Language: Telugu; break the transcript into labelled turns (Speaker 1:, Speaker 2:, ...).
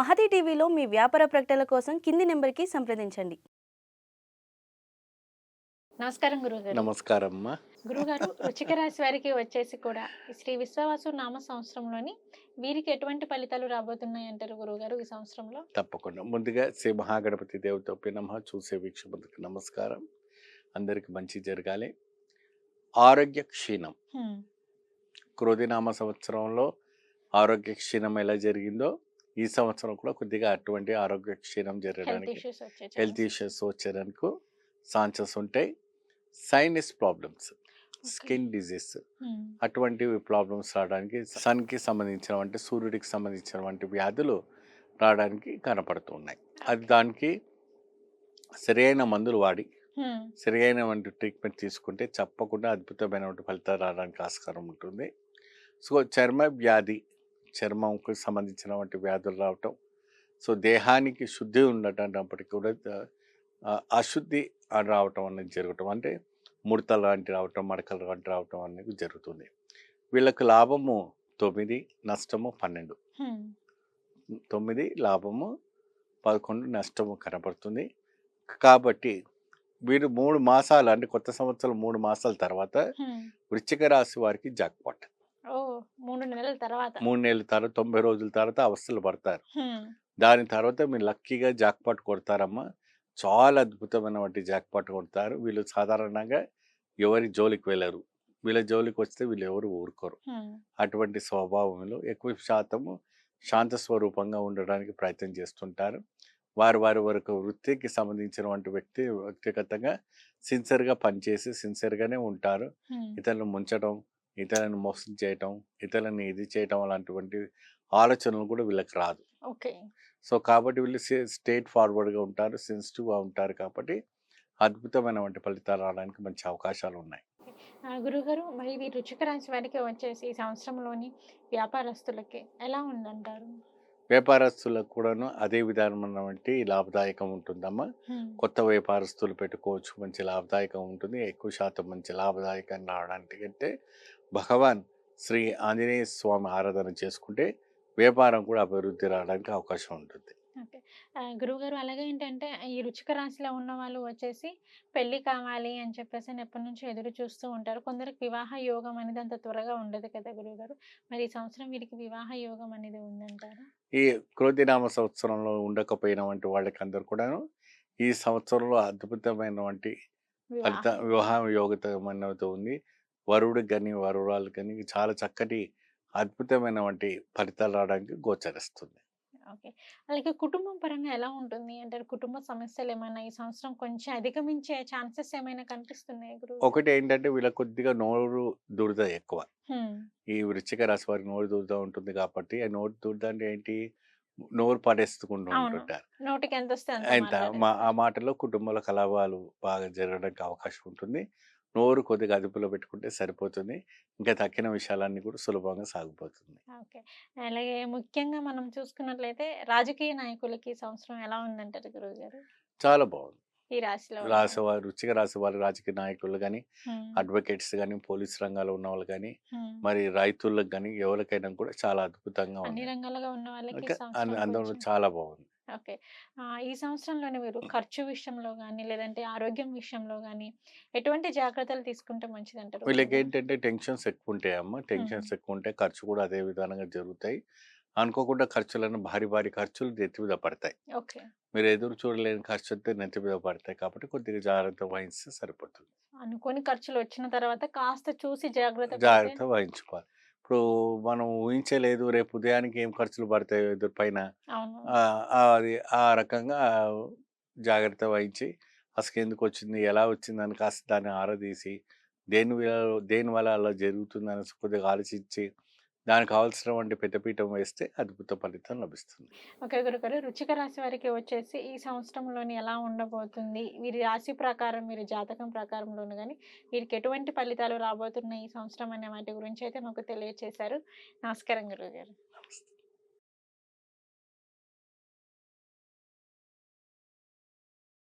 Speaker 1: మహతి టీవీలో మీ వ్యాపార ప్రకటనల కోసం కింది నెంబర్కి సంప్రదించండి.
Speaker 2: నమస్కారం గురుగారు
Speaker 3: నమస్కారం అమ్మా
Speaker 2: గురుగారు వృచ్చిక రాశి వారికి వచ్చేసి కూడా శ్రీ విశ్వవాసు నామ సంవత్సరంలోని వీరికి ఎటువంటి ఫలితాలు రాబోతున్నాయి అంటారు గురుగారు ఈ సంవత్సరంలో?
Speaker 3: తప్పకుండా. ముందుగా శ్రీ మహాగణపతి దేవత నమ. చూసే వీక్షకులకు నమస్కారం. అందరికి మంచి జరగాలి. ఆరోగ్య క్షీణం.
Speaker 2: హ్మ్,
Speaker 3: క్రోధినామ సంవత్సరంలో ఆరోగ్య క్షీణం ఎలా జరిగిందో ఈ సంవత్సరం కూడా కొద్దిగా అటువంటి ఆరోగ్య క్షీణం జరగడానికి హెల్త్ ఇష్యూస్ వచ్చేదానికి ఛాన్సెస్ ఉంటాయి. Sinus problems skin disease
Speaker 2: hmm,
Speaker 3: అటువంటివి ప్రాబ్లమ్స్ రావడానికి సన్కి సంబంధించిన అంటే సూర్యుడికి సంబంధించిన వంటి వ్యాధులు రావడానికి కనపడుతూ ఉన్నాయి అది దానికి సరైన మందులు వాడి సరైన వంటి ట్రీట్మెంట్ తీసుకుంటే తప్పకుండా అద్భుతమైనటువంటి ఫలితాలు రావడానికి ఆస్కారం ఉంటుంది. సో చర్మ వ్యాధి చర్మంకు సంబంధించిన వంటి వ్యాధులు రావటం. సో దేహానికి శుద్ధి ఉండటప్పటికి కూడా అశుద్ధి రావటం అనేది జరగటం. అంటే ముడతలు లాంటి రావటం మడకలు లాంటి రావటం అనేది జరుగుతుంది. వీళ్ళకి లాభము తొమ్మిది నష్టము పన్నెండు. తొమ్మిది లాభము పదకొండు నష్టము కనపడుతుంది కాబట్టి వీరు మూడు మాసాలు అంటే కొత్త సంవత్సరం మూడు మాసాల తర్వాత
Speaker 2: హ్మ్.
Speaker 3: వృశ్చిక రాశి వారికి జాక్పాట్.
Speaker 2: మూడు నెలల తర్వాత.
Speaker 3: మూడు నెలల తర్వాత తొంభై రోజుల తర్వాత అవస్థలు పడతారు. దాని తర్వాత మీరు లక్కీగా జాక్పాట్ కొడతారమ్మా. చాలా అద్భుతమైన వంటి జాక్పాట్ కొడతారు. వీళ్ళు సాధారణంగా ఎవరి జోలికి వెళ్ళరు. వీళ్ళ జోలికి వస్తే వీళ్ళు ఎవరు ఊరుకోరు. అటువంటి స్వభావంలో ఎక్కువ శాతము శాంత స్వరూపంగా ఉండడానికి ప్రయత్నం చేస్తుంటారు. వారి వారి వరకు వృత్తికి సంబంధించినటువంటి వ్యక్తి వ్యక్తిగతంగా సిన్సియర్గా పనిచేసి సిన్సియర్గానే ఉంటారు.
Speaker 2: హ్మ్,
Speaker 3: ఇతరులను ముంచడం ఇతరులను మోసం చేయటం ఇతరులను ఇది చేయటం అలాంటివంటి ఆలోచనలు కూడా వీళ్ళకి రాదు.
Speaker 2: ఓకే.
Speaker 3: సో కాబట్టి వీళ్ళు స్టేట్ ఫార్వర్డ్గా ఉంటారు సెన్సిటివ్గా ఉంటారు కాబట్టి అద్భుతమైనటువంటి ఫలితాలు రావడానికి మంచి అవకాశాలు ఉన్నాయి.
Speaker 2: గురుగారు మరి ఈ రుచిక రాశి వారికి వచ్చేసి ఈ సంవత్సరంలోని వ్యాపారస్తులకి ఎలా ఉందంటారు?
Speaker 3: వ్యాపారస్తులకు కూడాను అదే విధానమైనటువంటి లాభదాయకం ఉంటుందమ్మా. కొత్త వ్యాపారస్తులు పెట్టుకోవచ్చు మంచి లాభదాయకం ఉంటుంది. ఎక్కువ శాతం మంచి లాభదాయకం రావడానికి అంటే భగవాన్ శ్రీ ఆంజనేయ స్వామి ఆరాధన చేసుకుంటే వ్యాపారం కూడా అభివృద్ధి రావడానికి అవకాశం ఉంటుంది.
Speaker 2: ఓకే. గురువుగారు అలాగే ఏంటంటే ఈ రుచిక రాశిలో ఉన్న వాళ్ళు వచ్చేసి పెళ్ళి కావాలి అని చెప్పేసి ఎప్పటి నుంచో ఎదురు చూస్తూ ఉంటారు. కొందరికి వివాహ యోగం అనేది అంత త్వరగా ఉండదు కదా గురువుగారు. మరి ఈ సంవత్సరం వీరికి వివాహ యోగం అనేది ఉందంటారా?
Speaker 3: ఈ క్రోధినామ సంవత్సరంలో ఉండకపోయినటువంటి వాళ్ళకి అందరు కూడాను ఈ సంవత్సరంలో అద్భుతమైనటువంటి ఫలిత
Speaker 2: వివాహం
Speaker 3: యోగతమైనది ఉంది. వరుడికి కానీ వరురాలు కానీ చాలా చక్కటి అద్భుతమైనటువంటి ఫలితాలు రావడానికి గోచరిస్తుంది.
Speaker 2: ఓకే. అలాగే కుటుంబం పరంగా ఎలా ఉంటుంది? అంటే కుటుంబ సమస్యలు ఏమైనా ఈ సంవత్సరం కొంచెం అధిగమించే ఛాన్సెస్ ఏమైనా కనిపిస్తున్నాయి
Speaker 3: ఒకటి ఏంటంటే వీళ్ళకి కొద్దిగా నోరు దురద ఎక్కువ. ఈ వృశ్చిక రాశి వారికి నోరు దురద ఉంటుంది కాబట్టి ఆ నోరు దురద అంటే ఏంటి? నోరు పడేసుకుంటూ. ఉంటుంటారు.
Speaker 2: నోటికి ఎంత
Speaker 3: ఎంత. ఆ మాటలో కుటుంబంలో కలవాలు బాగా జరగడానికి అవకాశం ఉంటుంది. నోరు కొద్దిగా అదుపులో పెట్టుకుంటే సరిపోతుంది. ఇంకా తక్కిన విషయాలన్నీ కూడా సులభంగా సాగిపోతుంది.
Speaker 2: ఓకే. అలాగే ముఖ్యంగా మనం చూసుకున్నట్లయితే రాజకీయ నాయకులకి సంవత్సరం ఎలా ఉందంటారు గురువు గారు
Speaker 3: చాలా బాగుంది.
Speaker 2: ఈ రాశిలో
Speaker 3: రాసి? వారు రుచిగా రాసి వారు రాజకీయ నాయకులు కానీ అడ్వకేట్స్ కానీ పోలీస్ రంగాల్లో ఉన్న వాళ్ళు కానీ. మరి రైతులకు కానీ ఎవరికైనా కూడా చాలా అద్భుతంగా
Speaker 2: అన్ని
Speaker 3: ఉంది.
Speaker 2: రంగాలుగా ఉన్న వాళ్ళకి
Speaker 3: అందరూ చాలా బాగుంది.
Speaker 2: ఓకే. ఈ సంవత్సరంలోనే మీరు ఖర్చు విషయంలో కానీ లేదంటే ఆరోగ్యం విషయంలో కానీ ఎటువంటి జాగ్రత్తలు తీసుకుంటే మంచిది అంటారు
Speaker 3: వీళ్ళకి ఏంటంటే టెన్షన్స్ ఎక్కువ ఉంటాయి అమ్మ టెన్షన్స్ ఎక్కువ ఉంటాయి ఖర్చు కూడా అదే విధానంగా జరుగుతాయి. అనుకోకుండా ఖర్చులను భారీ భారీ ఖర్చులు నెత్తి మీద పడతాయి.
Speaker 2: ఓకే.
Speaker 3: మీరు ఎదురు చూడలేని ఖర్చు అయితే నెత్తి మీద పడతాయి కాబట్టి కొద్దిగా జాగ్రత్త వహిస్తే సరిపోతుంది.
Speaker 2: అనుకోని ఖర్చులు వచ్చిన తర్వాత కాస్త చూసి జాగ్రత్త
Speaker 3: జాగ్రత్త వహించుకోవాలి. ఇప్పుడు మనం ఊహించలేదు రేపు ఉదయానికి ఏం ఖర్చులు పడతాయి ఎదురు పైన అది ఆ రకంగా జాగ్రత్త వహించి అసలు ఎందుకు వచ్చింది ఎలా వచ్చింది అని కాస్త దాన్ని ఆరాదీసి దేని దేని వల్ల అలా జరుగుతుందని కొద్దిగా ఆలోచించి దానికి కావాల్సినటువంటి పెద్దపీఠం వేస్తే అద్భుత ఫలితం లభిస్తుంది.
Speaker 2: ఓకే గురుగారు రుచిక రాశి వారికి వచ్చేసి ఈ సంవత్సరంలోని ఎలా ఉండబోతుంది? వీరి రాశి ప్రకారం వీరి జాతకం ప్రకారంలోను కానీ వీరికి ఎటువంటి ఫలితాలు రాబోతున్నాయి ఈ సంవత్సరం అనే వాటి గురించి అయితే మాకు తెలియజేశారు నమస్కారం గురుగారు.